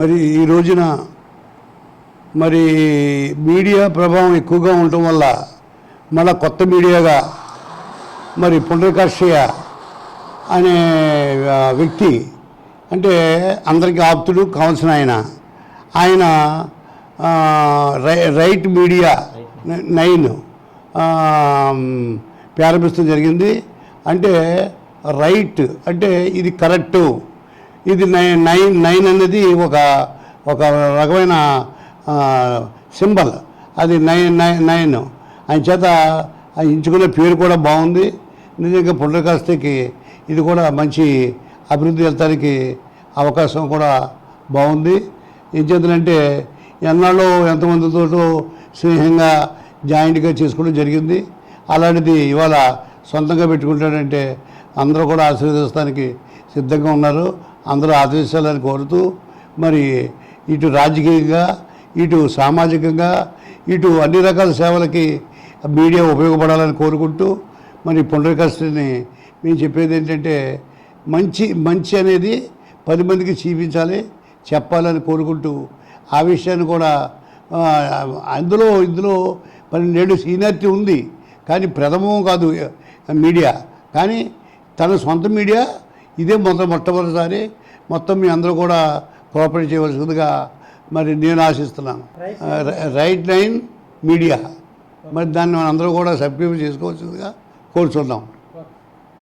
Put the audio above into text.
మరి ఈ రోజున మరి మీడియా ప్రభావం ఎక్కువగా ఉండటం వల్ల మన కొత్త మీడియాగా మరి పునర్కర్షయ్య అనే వ్యక్తి అంటే అందరికీ ఆప్తుడు కావాల్సిన ఆయన. ఆయన రై- రైట్ మీడియా నైన్ ప్రారంభించడం జరిగింది. అంటే రైట్ అంటే ఇది కరెక్టు. ఇది నైన్ నైన్ నైన్ అనేది ఒక ఒక రకమైన సింబల్. అది నైన్ నైన్ నైన్. ఆయన చేత ఎంచుకునే పేరు కూడా బాగుంది. నిజంగా పునర్కాస్తికి ఇది కూడా మంచి అభివృద్ధి వెళ్తానికి అవకాశం కూడా బాగుంది. ఏం చేద్దానంటే ఎన్నాళ్ళు ఎంతమందితో స్నేహంగా జాయింట్గా చేసుకోవడం జరిగింది. అలాంటిది ఇవాళ సొంతంగా పెట్టుకుంటాడంటే అందరూ కూడా ఆశీర్వదిస్తానికి సిద్ధంగా ఉన్నారు. అందరూ ఆదరించాలని కోరుతూ మరి ఇటు రాజకీయంగా ఇటు సామాజికంగా ఇటు అన్ని రకాల సేవలకి మీడియా ఉపయోగపడాలని కోరుకుంటూ మరి పునర్కష్టిని మేము చెప్పేది ఏంటంటే మంచి మంచి అనేది పది మందికి చూపించాలి చెప్పాలని కోరుకుంటూ ఆ విషయాన్ని కూడా అందులో ఇందులో పన్నెండేళ్ళు సీనియారిటీ ఉంది. కానీ ప్రథమం కాదు మీడియా. కానీ తన సొంత మీడియా ఇదే మొదట మొట్టమొదటిసారి మొత్తం మీ అందరూ కూడా కోఆపరేట్ చేయవలసిందిగా మరి నేను ఆశిస్తున్నాను. Right line media. మరి దాన్ని మనం అందరూ కూడా సబ్స్క్రైబ్ చేసుకోవాల్సిందిగా కోరుచున్నాం.